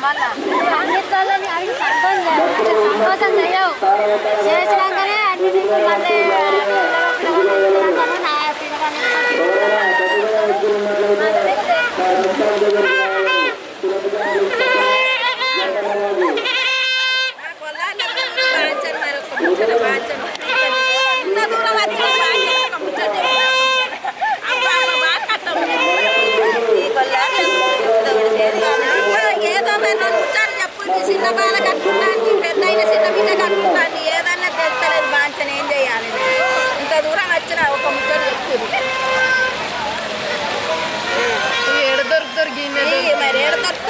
మళ్ళా అన్నిట్లని అడిగి సంతోషం చేయ- సంతోషం చేయవు చేసినాకనే అన్నిటికీ మళ్ళీ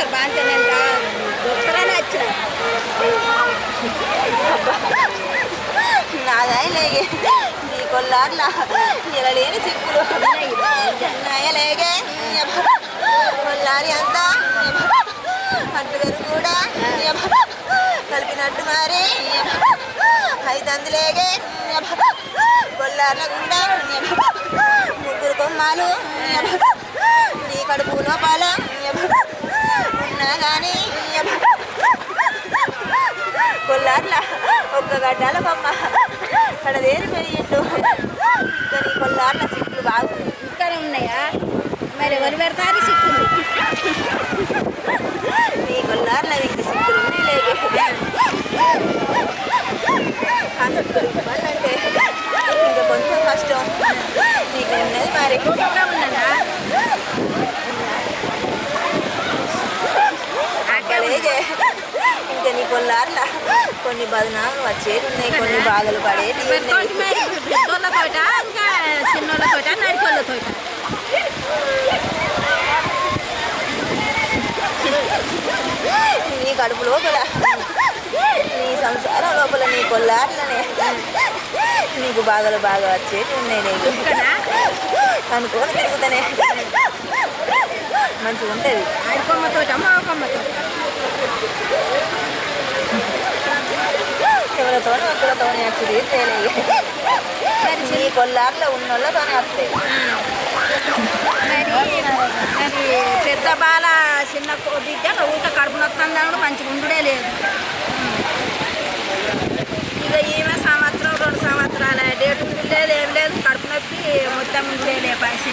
ఏడ దొరుకుతారు బాంచని ఎంత దొరుకుతారని వచ్చిన. నాదాయలేగే నీ కొల్లార్లా. ఇలా లేని చిక్కులు నాయలేగే కొల్లారి అంతా. అంటుగారు కూడా. కలిపినట్టు మరి. ఐదు అందులేగే కొల్లార్ల గుండా. ముగ్గురు కొమ్మాలు. నీ కడుపు లోపాల. కానీ కొల్లార్ల ఒక్క గడ్డాల బొమ్మ. అక్కడ వేరిపోయిండు ఇంకా నీ కొల్లార్ల సిక్కులు బాగుంది ఇక్కడ ఉన్నాయా? మరి ఎవరు పెడతారు సిక్కులు? నీ కొల్లార్ల ఇంక సిక్కులు ఉన్నాయి అంటే ఇంకా కొంచెం కష్టం. నీకు ఉన్నది మరి ఇంకా ఉన్నదా అక్కలేగే ఇంకా నీ కొల్లార్ల కొన్ని బదనాలు వచ్చేది ఉన్నాయి కొన్ని బాధలు పెద్దోళ్ళతోట ఇంకా చిన్నోళ్ళతోట నడికోళ్ళతోట. నీ కడుపు లోపల నీ సంసారం లోపల నీ కొల్లార్లనే నీకు బాధలు బాగా వచ్చేటి ఉన్నాయి నీకు. అనుకోని తిరుగుతానే. మంచిగా ఉంటుంది ఆడికొమ్మతోట మాకొమ్మతోట ఎవరితోనే ఒకరితోనే వచ్చి తేలేదు నీ కొల్లార్లో ఉన్నోళ్ళతోనే వస్తాయి. మరి పెద్ద బాల చిన్న బిడ్డ ఊట కడుపు నొత్తందాడు మంచిగా ఉండుడే లేదు.